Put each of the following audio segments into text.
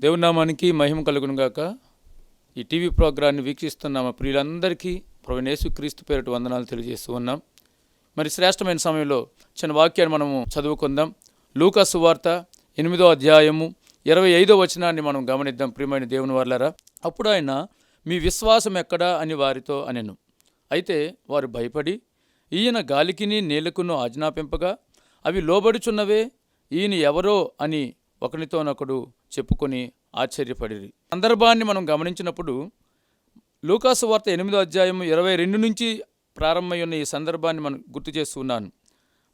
దేవునామానికి మహిమ కలుగును గాక. ఈ టీవీ ప్రోగ్రాన్ని వీక్షిస్తున్న మా ప్రియులందరికీ ప్రభు యేసుక్రీస్తు పేరుటి వందనాలు తెలియజేస్తూ ఉన్నాం. మరి శ్రేష్టమైన సమయంలో చిన్న వాక్యాన్ని మనము చదువుకుందాం. లూకాసు వార్త ఎనిమిదో అధ్యాయము ఇరవై ఐదో వచనాన్ని మనం గమనిద్దాం. ప్రియమైన దేవుని వాళ్ళారా అప్పుడు ఆయన మీ విశ్వాసం ఎక్కడా? అని వారితో అనెను. అయితే వారు భయపడి ఈయన గాలికిని నీళ్ళకును ఆజ్ఞాపింపగా అవి లోబడుచున్నవే? ఈయన ఎవరో? అని ఒకనితోనొకడు చెప్పుకొని ఆశ్చర్యపడిరి. సందర్భాన్ని మనం గమనించినప్పుడు లూకాసు వార్త ఎనిమిదో అధ్యాయం ఇరవై రెండు నుంచి ప్రారంభమై ఉన్న ఈ సందర్భాన్ని మనం గుర్తు చేస్తున్నాను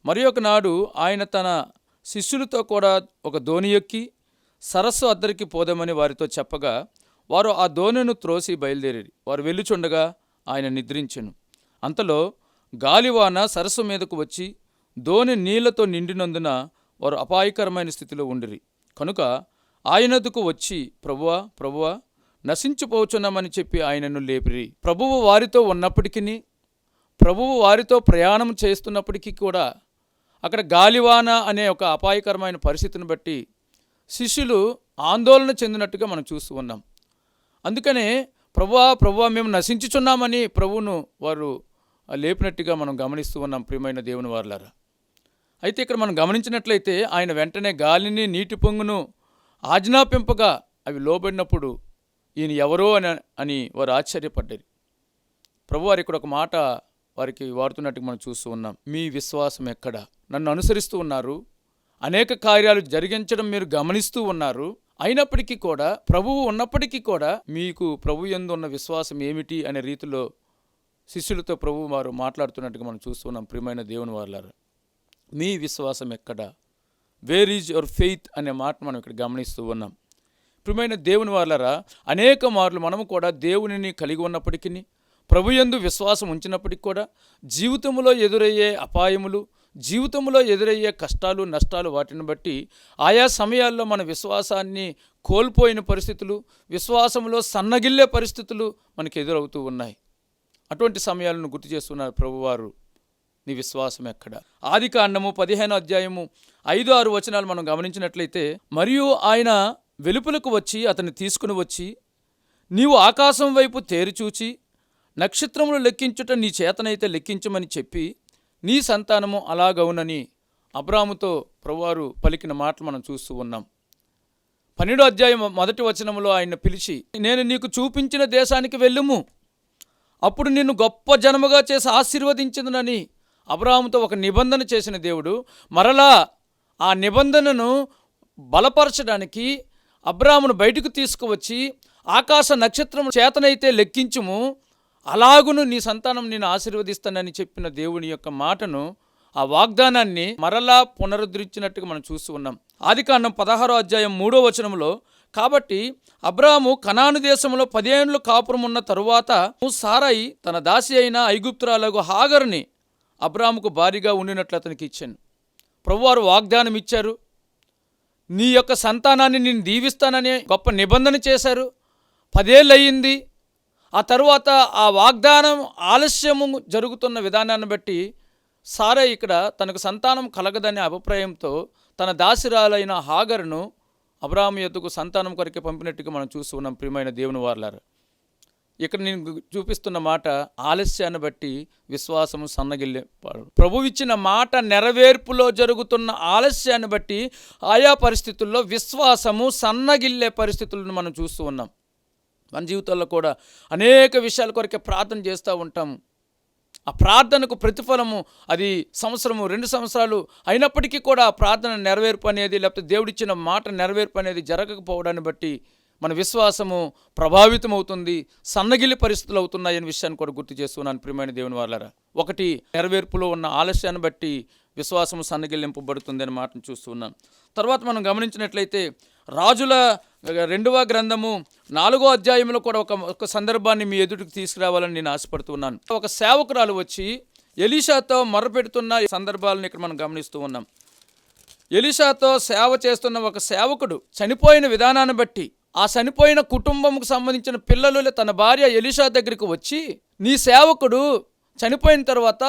మరి నాడు ఆయన తన శిష్యులతో కూడా ఒక దోణి ఎక్కి సరస్సు అద్దరికి పోదామని వారితో చెప్పగా వారు ఆ దోణిను త్రోసి బయలుదేరి వారు వెళ్ళుచుండగా ఆయన నిద్రించెను. అంతలో గాలివాన సరస్సు మీదకు వచ్చి దోణి నీళ్ళతో నిండినందున వారు అపాయకరమైన స్థితిలో ఉండిరి. కనుక ఆయనదుకు వచ్చి ప్రభువా ప్రభువా నశించిపోచున్నామని చెప్పి ఆయనను లేపిరి. ప్రభువు వారితో ఉన్నప్పటికీ ప్రభువు వారితో ప్రయాణం చేస్తున్నప్పటికీ కూడా అక్కడ గాలివాన అనే ఒక అపాయకరమైన పరిస్థితిని బట్టి శిష్యులు ఆందోళన చెందినట్టుగా మనం చూస్తూ ఉన్నాం. అందుకనే ప్రభువా ప్రభువా మేము నశించుచున్నామని ప్రభువును వారు లేపినట్టుగా మనం గమనిస్తూ ఉన్నాం ప్రియమైన దేవుని వారులారా. అయితే ఇక్కడ మనం గమనించినట్లయితే ఆయన వెంటనే గాలిని నీటి పొంగును ఆజ్ఞాపింపగా అవి లోబడినప్పుడు ఈయన ఎవరో అని అని వారు ఆశ్చర్యపడ్డారు. ప్రభు వారు ఇక్కడ ఒక మాట వారికి వాడుతున్నట్టు మనం చూస్తూ ఉన్నాం. మీ విశ్వాసం ఎక్కడ? నన్ను అనుసరిస్తూ ఉన్నారు. అనేక కార్యాలు జరిగించడం మీరు గమనిస్తూ ఉన్నారు. అయినప్పటికీ కూడా ప్రభువు ఉన్నప్పటికీ కూడా మీకు ప్రభు ఎందు ఉన్న విశ్వాసం ఏమిటి అనే రీతిలో శిష్యులతో ప్రభు వారు మాట్లాడుతున్నట్టుగా మనం చూస్తున్నాం ప్రియమైన దేవుని వాళ్ళారు మీ విశ్వాసం ఎక్కడ? వేర్ ఈజ్ యువర్ ఫెయిత్ అనే మాట మనం ఇక్కడ గమనిస్తూ ఉన్నాం. ప్రియమైన దేవుని వాళ్ళరా అనేక మార్లు మనము కూడా దేవునిని కలిగి ఉన్నప్పటికీ ప్రభుయందు విశ్వాసం ఉంచినప్పటికీ కూడా జీవితంలో ఎదురయ్యే అపాయములు జీవితంలో ఎదురయ్యే కష్టాలు నష్టాలు వాటిని బట్టి ఆయా సమయాల్లో మన విశ్వాసాన్ని కోల్పోయిన పరిస్థితులు విశ్వాసంలో సన్నగిల్లే పరిస్థితులు మనకు ఎదురవుతూ ఉన్నాయి. అటువంటి సమయాలను గుర్తు చేస్తున్నారు ప్రభువారు. నీ విశ్వాసం ఎక్కడ? ఆది కాండము పదిహేను అధ్యాయము ఐదు ఆరు వచనాలు మనం గమనించినట్లయితే మరియు ఆయన వెలుపులకు వచ్చి అతన్ని తీసుకుని వచ్చి నీవు ఆకాశం వైపు తేరిచూచి నక్షత్రములు లెక్కించుట నీ చేతనైతే లెక్కించమని చెప్పి నీ సంతానము అలాగవునని అబ్రాముతో ప్రభువారు పలికిన మాటలు మనం చూస్తూ ఉన్నాం. పన్నెండో అధ్యాయం మొదటి వచనంలో ఆయన పిలిచి నేను నీకు చూపించిన దేశానికి వెళ్ళుము. అప్పుడు నిన్ను గొప్ప జనముగా చేసి ఆశీర్వదించిందనని అబ్రాహాముతో ఒక నిబంధన చేసిన దేవుడు మరలా ఆ నిబంధనను బలపరచడానికి అబ్రాహామును బయటకు తీసుకువచ్చి ఆకాశ నక్షత్రం చేతనైతే లెక్కించుము అలాగును నీ సంతానం నేను ఆశీర్వదిస్తానని చెప్పిన దేవుని యొక్క మాటను ఆ వాగ్దానాన్ని మరలా పునరుద్ధరించినట్టుగా మనం చూస్తూ ఉన్నాం. ఆదికాండం పదహారో అధ్యాయం మూడో వచనంలో కాబట్టి అబ్రాము కనాను దేశంలో పదిహేనులు కాపురం ఉన్న తరువాత సారాయి తన దాసి అయిన ఐగుప్తురాలకు హాగరుని అబ్రాముకు భారీగా ఉండినట్లు అతనికి ఇచ్చాను. ప్రభువారు వాగ్దానం ఇచ్చారు నీ యొక్క సంతానాన్ని నేను దీవిస్తానని గొప్ప నిబంధన చేశారు. పదేళ్ళు అయ్యింది ఆ తరువాత ఆ వాగ్దానం ఆలస్యము జరుగుతున్న విధానాన్ని బట్టి సారే ఇక్కడ తనకు సంతానం కలగదనే అభిప్రాయంతో తన దాసిరాలైన హాగర్ను అబ్రాహం యొద్దకు సంతానం కొరకే పంపినట్టుగా మనం చూస్తున్నాం ప్రియమైన దేవుని వార్లారు. ఇక్కడ నేను చూపిస్తున్న మాట ఆలస్యాన్ని బట్టి విశ్వాసము సన్నగిల్లేపాడు ప్రభు ఇచ్చిన మాట నెరవేర్పులో జరుగుతున్న ఆలస్యాన్ని బట్టి ఆయా పరిస్థితుల్లో విశ్వాసము సన్నగిల్లే పరిస్థితులను మనం చూస్తూ ఉన్నాం. మన జీవితాల్లో కూడా అనేక విషయాల కొరకే ప్రార్థన చేస్తూ ఉంటాం. ఆ ప్రార్థనకు ప్రతిఫలము అది సంవత్సరము రెండు సంవత్సరాలు అయినప్పటికీ కూడా ఆ ప్రార్థన నెరవేర్పు అనేది లేకపోతే దేవుడిచ్చిన మాట నెరవేర్పు అనేది జరగకపోవడాన్ని బట్టి మన విశ్వాసము ప్రభావితం అవుతుంది సన్నగిల్లి పరిస్థితులు అవుతున్నాయనే విషయాన్ని కూడా గుర్తు చేస్తున్నాను ప్రియమైన దేవుని వాళ్ళరా ఒకటి నెరవేర్పులో ఉన్న ఆలస్యాన్ని బట్టి విశ్వాసము సన్నగిల్లింపబడుతుంది అనే మాటను చూస్తున్నాం తర్వాత మనం గమనించినట్లయితే రాజుల రెండవ గ్రంథము నాలుగో అధ్యాయంలో కూడా ఒక ఒక సందర్భాన్ని మీ ఎదుటికి తీసుకురావాలని నేను ఆశపడుతున్నాను. ఒక సేవకురాలు వచ్చి ఎలీషాతో మొరపెడుతున్న ఈ సందర్భాలను ఇక్కడ మనం గమనిస్తూ ఉన్నాం. ఎలీషాతో సేవ చేస్తున్న ఒక సేవకుడు చనిపోయిన విధానాన్ని బట్టి ఆ చనిపోయిన కుటుంబంకు సంబంధించిన పిల్లలు తన భార్య ఎలిషా దగ్గరికి వచ్చి నీ సేవకుడు చనిపోయిన తర్వాత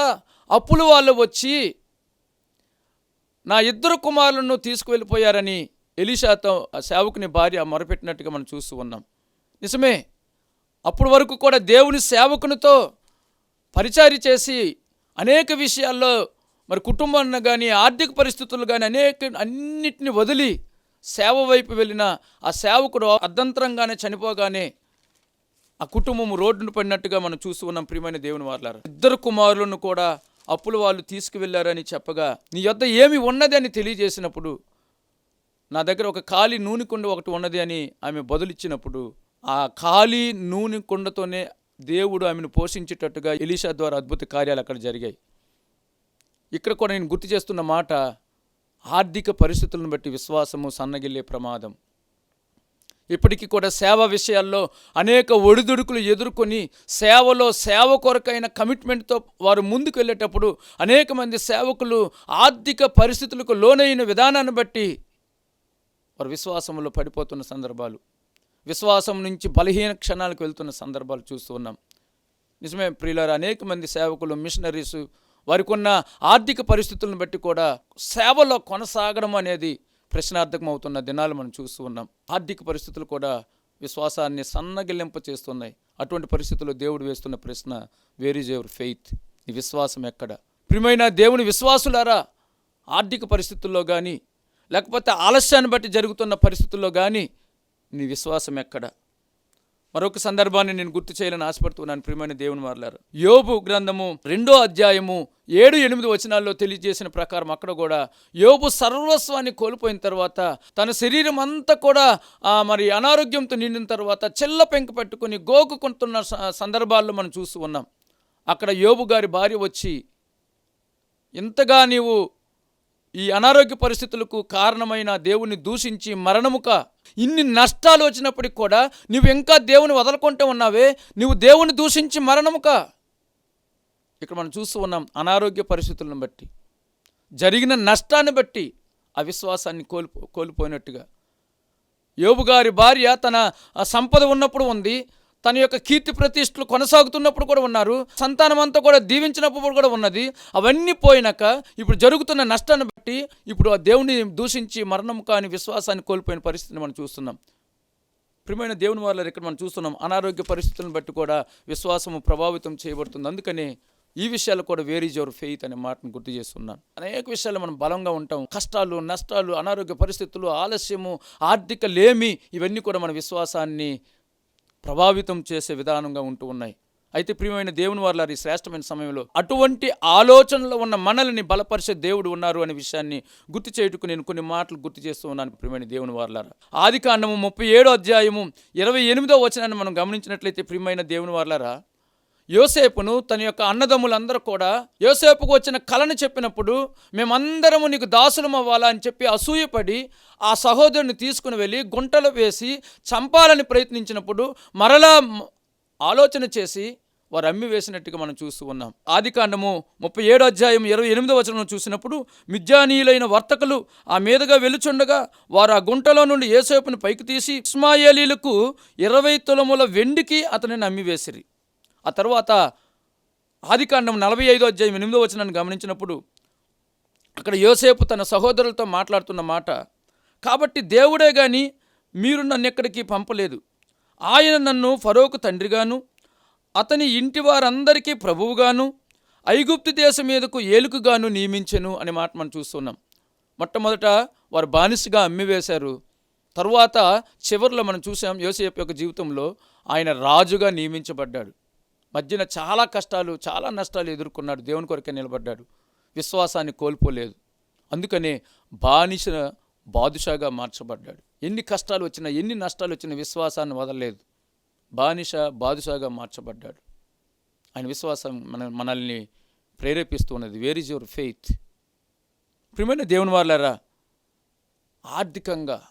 అప్పులు వాళ్ళు వచ్చి నా ఇద్దరు కుమారులను తీసుకువెళ్ళిపోయారని ఎలిషాతో ఆ సేవకుని భార్య మొరపెట్టినట్టుగా మనం చూస్తూ ఉన్నాం. నిజమే అప్పటి వరకు కూడా దేవుని సేవకునితో పరిచారి చేసి అనేక విషయాల్లో మరి కుటుంబాన్ని కానీ ఆర్థిక పరిస్థితులు కానీ అనేక అన్నిటిని వదిలి సేవ వైపు వెళ్ళిన ఆ సేవకుడు అర్ధంతరంగానే చనిపోగానే ఆ కుటుంబం రోడ్డును పడినట్టుగా మనం చూస్తూ ఉన్నాం ప్రియమైన దేవుని వార్లారు. ఇద్దరు కుమారులను కూడా అప్పులు వాళ్ళు తీసుకువెళ్ళారని చెప్పగా నీ యొద్ద ఏమి ఉన్నది అని తెలియజేసినప్పుడు నా దగ్గర ఒక ఖాళీ నూనె కుండ ఒకటి ఉన్నది అని ఆమె బదులిచ్చినప్పుడు ఆ ఖాళీ నూనె కుండతోనే దేవుడు ఆమెను పోషించేటట్టుగా ఎలీషా ద్వారా అద్భుత కార్యాలు అక్కడ జరిగాయి. ఇక్కడ కూడా నేను గుర్తు చేస్తున్న మాట ఆర్థిక పరిస్థితులను బట్టి విశ్వాసము సన్నగిల్లే ప్రమాదం. ఇప్పటికీ కూడా సేవ విషయాల్లో అనేక ఒడిదుడుకులు ఎదుర్కొని సేవలో సేవ కొరకైన కమిట్మెంట్తో వారు ముందుకు వెళ్ళేటప్పుడు అనేక మంది సేవకులు ఆర్థిక పరిస్థితులకు లోనైన విధానాన్ని బట్టి వారు విశ్వాసంలో పడిపోతున్న సందర్భాలు విశ్వాసం నుంచి బలహీన క్షణాలకు వెళ్తున్న సందర్భాలు చూస్తూ ఉన్నాం. నిజమే ప్రియులారు అనేక మంది సేవకులు మిషనరీస్ వారికి ఉన్న ఆర్థిక పరిస్థితులను బట్టి కూడా సేవలో కొనసాగడం అనేది ప్రశ్నార్థకం అవుతున్న దినాలు మనం చూస్తూ ఉన్నాం. ఆర్థిక పరిస్థితులు కూడా విశ్వాసాన్ని సన్నగిల్లింప చేస్తున్నాయి. అటువంటి పరిస్థితుల్లో దేవుడు వేస్తున్న ప్రశ్న వేర్ ఈజ్ యువర్ ఫెయిత్ నీ విశ్వాసం ఎక్కడ? ప్రియమైన దేవుని విశ్వాసులారా ఆర్థిక పరిస్థితుల్లో కానీ లేకపోతే ఆలస్యాన్ని బట్టి జరుగుతున్న పరిస్థితుల్లో కానీ నీ విశ్వాసం ఎక్కడ? మరొక సందర్భాన్ని నేను గుర్తు చేయాలని ఆశపడుతున్నాను ప్రియమైన దేవుని మారలారు యోబు గ్రంథము రెండో అధ్యాయము ఏడు ఎనిమిది వచనాల్లో తెలియజేసిన ప్రకారం అక్కడ కూడా యోబు సర్వస్వాన్ని కోల్పోయిన తర్వాత తన శరీరం అంతా కూడా మరి అనారోగ్యంతో నిండిన తర్వాత చెల్ల పెంక పెట్టుకుని గోకుకుంటున్న స- సందర్భాల్లో మనం చూస్తూ ఉన్నాం. అక్కడ యోబు గారి భార్య వచ్చి ఇంతగా నీవు ఈ అనారోగ్య పరిస్థితులకు కారణమైన దేవుణ్ణి దూషించి మరణముక? ఇన్ని నష్టాలు వచ్చినప్పటికి కూడా నువ్వు ఇంకా దేవుని వదలకుంటూ ఉన్నావే నువ్వు దేవుని దూషించి మరణముక? ఇక్కడ మనం చూస్తూ ఉన్నాం అనారోగ్య పరిస్థితులను బట్టి. జరిగిన నష్టాన్ని బట్టి అవిశ్వాసాన్ని కోల్పో కోల్పోయినట్టుగా. యోబు గారి భార్య తన ఆ, సంపద ఉన్నప్పుడు ఉంది తన యొక్క కీర్తి ప్రతిష్టలు కొనసాగుతున్నప్పుడు కూడా ఉన్నారు. సంతానం అంతా కూడా దీవించినప్పుడు కూడా ఉన్నది. అవన్నీ పోయినాక ఇప్పుడు జరుగుతున్న నష్టాన్ని బట్టి ఇప్పుడు ఆ దేవుని దూషించి మరణం కాని విశ్వాసాన్ని కోల్పోయిన పరిస్థితిని మనం చూస్తున్నాం. ప్రియమైన దేవుని వాళ్ళ ఇక్కడ మనం చూస్తున్నాం అనారోగ్య పరిస్థితులను బట్టి కూడా విశ్వాసము ప్రభావితం చేయబడుతుంది. అందుకని ఈ విషయాలు కూడా వేరీ జోర్ ఫెయిత్ అనే మాటను గుర్తు చేస్తున్నాను. అనేక విషయాలు మనం బలంగా ఉంటాం. కష్టాలు నష్టాలు అనారోగ్య పరిస్థితులు ఆలస్యము ఆర్థిక లేమి ఇవన్నీ కూడా మన విశ్వాసాన్ని ప్రభావితం చేసే విధానంగా ఉంటూ ఉన్నాయి. అయితే ప్రియమైన దేవుని వారి ఈ శ్రేష్టమైన సమయంలో అటువంటి ఆలోచనలో ఉన్న మనల్ని బలపరిచే దేవుడు ఉన్నారు అనే విషయాన్ని గుర్తు చేయుటకు నేను కొన్ని మాటలు గుర్తు చేస్తూ ఉన్నాను ప్రియమైన దేవుని వారులారా. ఆది కాండము ముప్పై ఏడో అధ్యాయము ఇరవై ఎనిమిదో వచనాన్ని మనం గమనించినట్లయితే ప్రియమైన దేవుని వారులారా యోసేపును తన యొక్క అన్నదమ్ములందరూ కూడా యోసేపుకు వచ్చిన కళను చెప్పినప్పుడు మేమందరము నీకు దాసులం అవ్వాలా అని చెప్పి అసూయపడి ఆ సహోదరుని తీసుకుని వెళ్ళి గుంటలు వేసి చంపాలని ప్రయత్నించినప్పుడు మరలా ఆలోచన చేసి వారు అమ్మి వేసినట్టుగా మనం చూస్తూ ఉన్నాం. ఆది కాండము ముప్పై ఏడో అధ్యాయం ఇరవై ఎనిమిదో వచనం చూసినప్పుడు మిద్యానీయులైన వర్తకులు ఆ మీదుగా వెలుచుండగా వారు ఆ గుంటలో నుండి ఏసేపుని పైకి తీసి ఇస్మాయేలీలకు ఇరవై తులముల వెండికి అతనిని అమ్మివేసిరి ఆ తర్వాత ఆదికాండం నలభై ఐదో అధ్యాయం ఎనిమిదో వచనాన్ని గమనించినప్పుడు అక్కడ యోసేపు తన సహోదరులతో మాట్లాడుతున్న మాట కాబట్టి దేవుడే కానీ మీరు నన్ను ఎక్కడికి పంపలేదు. ఆయన నన్ను ఫరోకు తండ్రిగాను అతని ఇంటి వారందరికీ ప్రభువుగాను ఐగుప్తు దేశం మీదకు ఏలుకుగాను నియమించెను అనే మాట మనం చూస్తున్నాం. మొట్టమొదట వారు బానిసగా అమ్మివేశారు. తరువాత చివరిలో మనం చూసాం యోసేపు యొక్క జీవితంలో ఆయన రాజుగా నియమించబడ్డాడు. మధ్యన చాలా కష్టాలు చాలా నష్టాలు ఎదుర్కొన్నాడు. దేవుని కొరకే నిలబడ్డాడు. విశ్వాసాన్ని కోల్పోలేదు. అందుకనే బానిసిన బాదుషాగా మార్చబడ్డాడు. ఎన్ని కష్టాలు వచ్చినా ఎన్ని నష్టాలు వచ్చినా విశ్వాసాన్ని వదలలేదు. బానిస బాదుషాగా మార్చబడ్డాడు. ఆయన విశ్వాసం మన మనల్ని ప్రేరేపిస్తున్నది వేర్ ఇస్ యువర్ ఫెయిత్ ప్రియమైన దేవుని వాళ్ళారా ఆర్థికంగా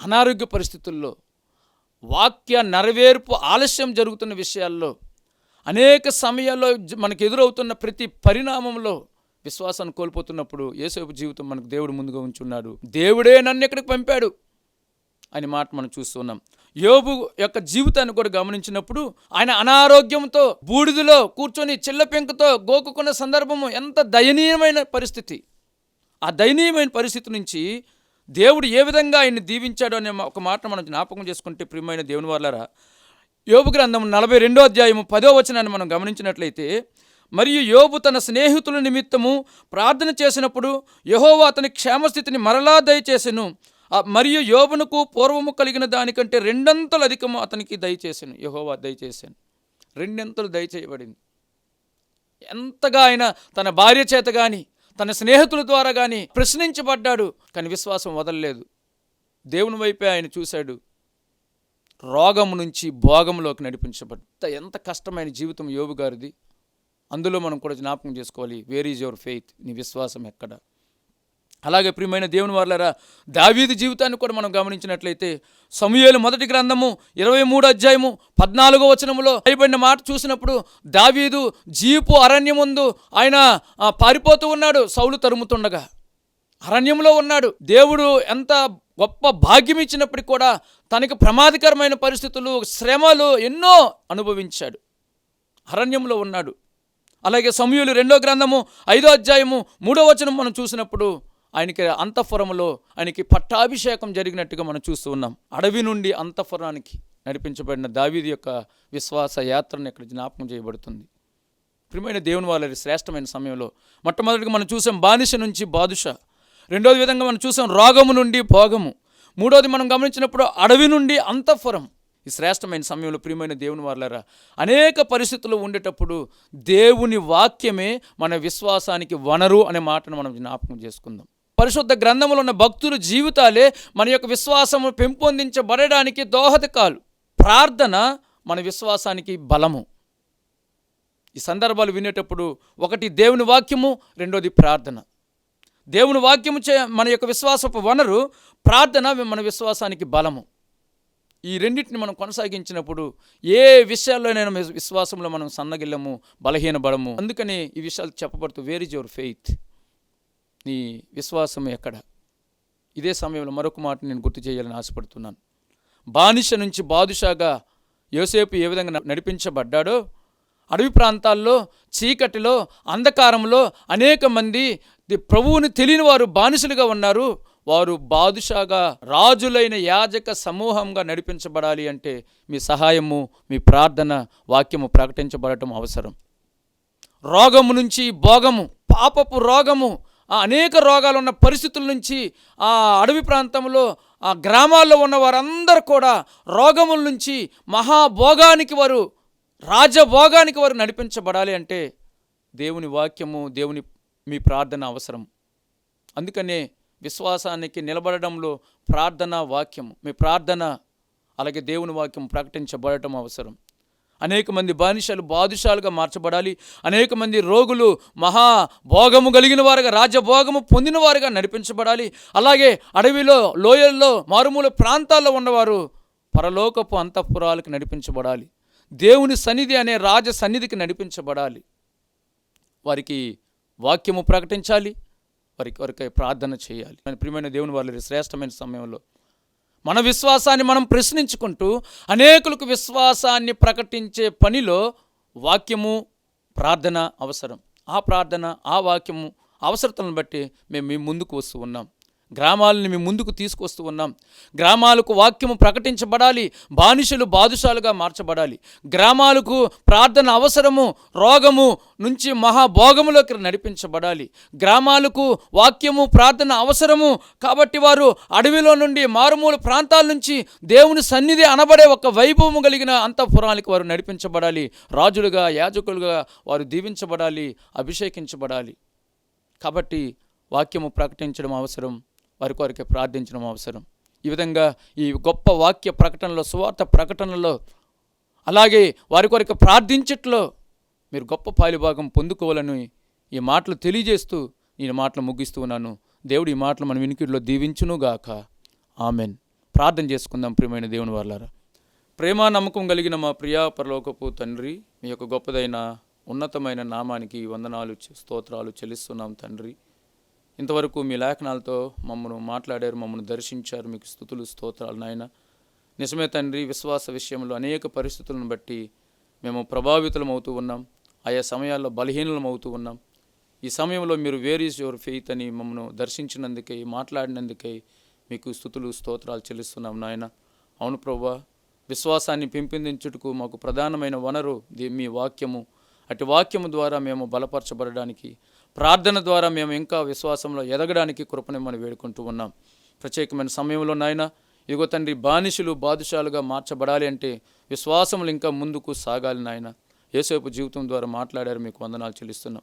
అనారోగ్య పరిస్థితుల్లో వాక్య నెరవేర్పు ఆలస్యం జరుగుతున్న విషయాల్లో అనేక సమయాల్లో మనకు ఎదురవుతున్న ప్రతి పరిణామంలో విశ్వాసాన్ని కోల్పోతున్నప్పుడు ఏసేపు జీవితం మనకు దేవుడు ముందుగా ఉంచున్నాడు. దేవుడే నన్ను ఎక్కడికి పంపాడు? అని మాట మనం చూస్తున్నాం. యోబు యొక్క జీవితాన్ని కూడా గమనించినప్పుడు ఆయన అనారోగ్యంతో బూడిదలో కూర్చొని చిల్ల పెంకుతో గోకుకున్న సందర్భము ఎంత దయనీయమైన పరిస్థితి! ఆ దయనీయమైన పరిస్థితి నుంచి దేవుడు ఏ విధంగా ఆయన్ని దీవించాడు అనే ఒక మాట మనం జ్ఞాపకం చేసుకుంటే ప్రియమైన దేవుని వాళ్ళరా యోబు గ్రంథం నలభై రెండో అధ్యాయము పదో వచనాన్ని మనం గమనించినట్లయితే మరియు యోబు తన స్నేహితుల నిమిత్తము ప్రార్థన చేసినప్పుడు యహోవా అతని క్షేమస్థితిని మరలా దయచేసెను. మరియు యోబునకు పూర్వము కలిగిన దానికంటే రెండంతలు అధికము అతనికి దయచేసాను. యహోవా దయచేశాను రెండంతలు దయచేయబడింది ఎంతగా ఆయన తన భార్య చేత కానీ తన స్నేహితుల ద్వారా కానీ ప్రశ్నించబడ్డాడు కానీ విశ్వాసం వదలలేదు. దేవుని వైపే ఆయన చూశాడు. రోగం నుంచి భోగంలోకి నడిపించబడ్డ ఎంత కష్టమైన జీవితం యోబు గారిది. అందులో మనం కూడా జ్ఞాపకం చేసుకోవాలి వేర్ ఈజ్ యువర్ ఫెయిత్ నీ విశ్వాసం ఎక్కడ? అలాగే ప్రియమైన దేవుని వారులరా దావీది జీవితాన్ని కూడా మనం గమనించినట్లయితే సమూహలు మొదటి గ్రంథము ఇరవై మూడు అధ్యాయము పద్నాలుగో వచనములో అయిపోయిన మాట చూసినప్పుడు దావీదు జీపు అరణ్యముందు ఆయన పారిపోతూ ఉన్నాడు సౌలు తరుముతుండగా. అరణ్యంలో ఉన్నాడు. దేవుడు ఎంత గొప్ప భాగ్యం ఇచ్చినప్పటికీ కూడా తనకి ప్రమాదకరమైన పరిస్థితులు శ్రమలు ఎన్నో అనుభవించాడు. అరణ్యంలో ఉన్నాడు. అలాగే సమయులు రెండో గ్రంథము ఐదో అధ్యాయము మూడో వచనం మనం చూసినప్పుడు ఆయనకి అంతఃపురంలో ఆయనకి పట్టాభిషేకం జరిగినట్టుగా మనం చూస్తూ ఉన్నాం. అడవి నుండి అంతఃపురానికి నడిపించబడిన దావీది యొక్క విశ్వాస యాత్రను ఇక్కడ జ్ఞాపకం చేయబడుతుంది. ప్రియమైన దేవుని వాళ్ళ శ్రేష్టమైన సమయంలో మొట్టమొదటిగా మనం చూసాం బానిస నుంచి బాదుష. రెండోది విధంగా మనం చూసాం రోగము నుండి భోగము. మూడోది మనం గమనించినప్పుడు అడవి నుండి అంతఃపురం. ఈ శ్రేష్టమైన సమయంలో ప్రియమైన దేవుని వాళ్ళరా అనేక పరిస్థితులు ఉండేటప్పుడు దేవుని వాక్యమే మన విశ్వాసానికి వనరు అనే మాటను మనం జ్ఞాపకం చేసుకుందాం. పరిశుద్ధ గ్రంథంలో ఉన్న భక్తుల జీవితాలే మన యొక్క విశ్వాసము పెంపొందించబడడానికి దోహదకాలు. ప్రార్థన మన విశ్వాసానికి బలము. ఈ సందర్భాలు వినేటప్పుడు ఒకటి దేవుని వాక్యము రెండోది ప్రార్థన. దేవుని వాక్యము చే మన యొక్క విశ్వాసపు వనరు ప్రార్థన మన విశ్వాసానికి బలము. ఈ రెండింటిని మనం కొనసాగించినప్పుడు ఏ విషయాల్లోనైనా విశ్వాసంలో మనం సన్నగిల్లము బలహీనపడము అందుకని ఈ విషయాలు చెప్పబడుతూ వేర్ ఇస్ యువర్ ఫెయిత్ నీ విశ్వాసం ఎక్కడ? ఇదే సమయంలో మరొక మాట నేను గుర్తు చేయాలని ఆశపడుతున్నాను. బానిస నుంచి బాదుషాగా యోసేపు ఏ విధంగా నడిపించబడ్డాడో అడవి ప్రాంతాల్లో చీకటిలో అంధకారంలో అనేక మంది ప్రభువుని తెలియని వారు బానిసలుగా ఉన్నారు. వారు బాదుషాగా రాజులైన యాజక సమూహంగా నడిపించబడాలి అంటే మీ సహాయము మీ ప్రార్థన వాక్యము ప్రకటించబడటం అవసరం. రోగము నుంచి భోగము పాపపు రోగము ఆ అనేక రోగాలు ఉన్న పరిస్థితుల నుంచి ఆ అడవి ప్రాంతంలో ఆ గ్రామాల్లో ఉన్న వారందరూ కూడా రోగముల నుంచి మహాభోగానికి వారు రాజభోగానికి వారు నడిపించబడాలి అంటే దేవుని వాక్యము దేవుని మీ ప్రార్థన అవసరం. అందుకనే విశ్వాసానికి నిలబడడంలో ప్రార్థన వాక్యం మీ ప్రార్థన అలాగే దేవుని వాక్యం ప్రకటించబడటం అవసరం. అనేక మంది బానిసలు బాదుషాలుగా మార్చబడాలి. అనేక మంది రోగులు మహా భోగము కలిగిన వారుగా రాజభోగము పొందిన వారుగా నడిపించబడాలి. అలాగే అడవిలో లోయల్లో మారుమూల ప్రాంతాల్లో ఉన్నవారు పరలోకపు అంతఃపురాలకు నడిపించబడాలి. దేవుని సన్నిధి అనే రాజ సన్నిధికి నడిపించబడాలి. వారికి వాక్యము ప్రకటించాలి వారికి వారికి ప్రార్థన చేయాలి. మన ప్రియమైన దేవుని వాళ్ళ శ్రేష్టమైన సమయంలో మన విశ్వాసాన్ని మనం ప్రశ్నించుకుంటూ అనేకులకు విశ్వాసాన్ని ప్రకటించే పనిలో వాక్యము ప్రార్థన అవసరం. ఆ ప్రార్థన ఆ వాక్యము అవసరతలను బట్టి మేము మీ ముందుకు వస్తూ ఉన్నాం. గ్రామాలను మేము ముందుకు తీసుకొస్తూ ఉన్నాం. గ్రామాలకు వాక్యము ప్రకటించబడాలి బానిసలు బాదుషాలుగా మార్చబడాలి. గ్రామాలకు ప్రార్థన అవసరము రోగము నుంచి మహాభోగములోకి నడిపించబడాలి. గ్రామాలకు వాక్యము ప్రార్థన అవసరము కాబట్టి వారు అడవిలో నుండి మారుమూల ప్రాంతాల నుంచి దేవుని సన్నిధి అనబడే ఒక వైభవము కలిగిన అంతఃపురానికి వారు నడిపించబడాలి. రాజులుగా యాజకులుగా వారు దీవించబడాలి అభిషేకించబడాలి. కాబట్టి వాక్యము ప్రకటించడం అవసరం. వారి కొరకే ప్రార్థించడం అవసరం. ఈ విధంగా ఈ గొప్ప వాక్య ప్రకటనలో సువార్త ప్రకటనలో అలాగే వారి కొరకు ప్రార్థించట్లో మీరు గొప్ప పాలిభాగం పొందుకోవాలని ఈ మాటలు తెలియజేస్తూ నేను మాటలు ముగిస్తూ ఉన్నాను. దేవుడు ఈ మాటలు మన వినికిడిలో దీవించునుగాక. ఆమెన్. ప్రార్థన చేసుకుందాం ప్రియమైన దేవుని వాళ్ళారా ప్రేమ నమ్మకం కలిగిన మా ప్రియా పరలోకపు తండ్రి మీ యొక్క గొప్పదైన ఉన్నతమైన నామానికి వందనాలు స్తోత్రాలు చెల్లిస్తున్నాం తండ్రి. ఇంతవరకు మీ లేఖనాలతో మమ్మను మాట్లాడారు మమ్మల్ని దర్శించారు. మీకు స్థుతులు స్తోత్రాలు నాయన. నిజమే తండ్రి విశ్వాస విషయంలో అనేక పరిస్థితులను బట్టి మేము ప్రభావితులం అవుతూ ఉన్నాం. ఆయా సమయాల్లో బలహీనలం అవుతూ ఉన్నాం. ఈ సమయంలో మీరు వేర్ ఈజ్ యువర్ ఫెయిత్ అని మమ్మల్ని దర్శించినందుకై మాట్లాడినందుకై మీకు స్థుతులు స్తోత్రాలు చెల్లిస్తున్నాం నాయన. అవును ప్రభా విశ్వాసాన్ని పెంపొందించుటకు మాకు ప్రధానమైన వనరు మీ వాక్యము. అటు వాక్యము ద్వారా మేము బలపరచబడడానికి ప్రార్థన ద్వారా మేము ఇంకా విశ్వాసంలో ఎదగడానికి కృపనిమ్మని వేడుకుంటూ ఉన్నాం. ప్రత్యేకమైన సమయంలో నాయన ఇదిగో తండ్రి బానిసులు బాదుషాలుగా మార్చబడాలి అంటే విశ్వాసములు ఇంకా ముందుకు సాగాలి నాయన. ఏసేపు జీవితం ద్వారా మాట్లాడారు మీకు వందనాలు చెల్లిస్తున్నాం.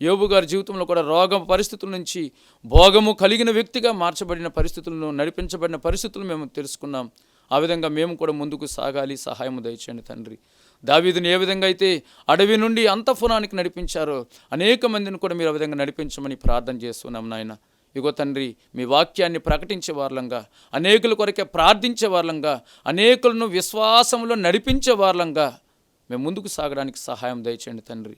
యోబు గారి జీవితంలో కూడా రోగ పరిస్థితుల నుంచి భోగము కలిగిన వ్యక్తిగా మార్చబడిన పరిస్థితులను నడిపించబడిన పరిస్థితులు మేము తెలుసుకున్నాం. ఆ విధంగా మేము కూడా ముందుకు సాగాలి. సహాయం దయచేయండి తండ్రి. దావీదుని ఏ విధంగా అయితే అడవి నుండి అంతఃపురానికి నడిపించారో అనేక మందిని కూడా మీరు ఆ విధంగా నడిపించమని ప్రార్థన చేస్తున్నాం నాయన. ఇగో తండ్రి మీ వాక్యాన్ని ప్రకటించే వార్లంగా అనేకుల కొరకే ప్రార్థించే వాళ్ళంగా అనేకులను విశ్వాసంలో నడిపించే వార్లంగా మేము ముందుకు సాగడానికి సహాయం దయచేయండి తండ్రి.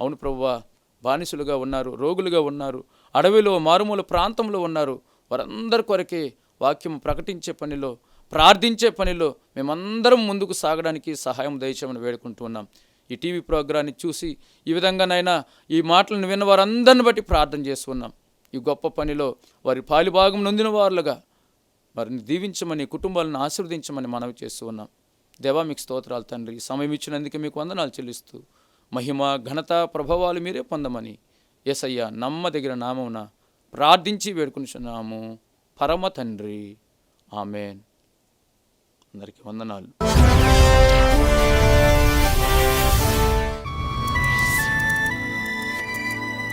అవును ప్రభువా బానిసులుగా ఉన్నారు రోగులుగా ఉన్నారు అడవిలో మారుమూల ప్రాంతంలో ఉన్నారు వారందరి కొరకే వాక్యం ప్రకటించే పనిలో ప్రార్థించే పనిలో మేమందరం ముందుకు సాగడానికి సహాయం దయచేయమని వేడుకుంటూ ఉన్నాం. ఈ టీవీ ప్రోగ్రాన్ని చూసి ఈ విధంగానైనా ఈ మాటలను విన్న వారందరిని బట్టి ప్రార్థన చేస్తున్నాం ఈ గొప్ప పనిలో వారి పాలిభాగం నొందిన వారులుగా వారిని దీవించమని కుటుంబాలను ఆశీర్వదించమని మనవి చేస్తూ ఉన్నాం. దేవా మీకు స్తోత్రాలు తండ్రి. సమయం ఇచ్చినందుకు మీకు వందనాలు చెల్లిస్తూ మహిమ ఘనత ప్రభావాలు మీరే పొందమని ఎసయ్య నమ్మదగిన నామమున ప్రార్థించి వేడుకునిచున్నాము. పరమ తండ్రి. ఆమెన్. అందరికీ వందనాలు.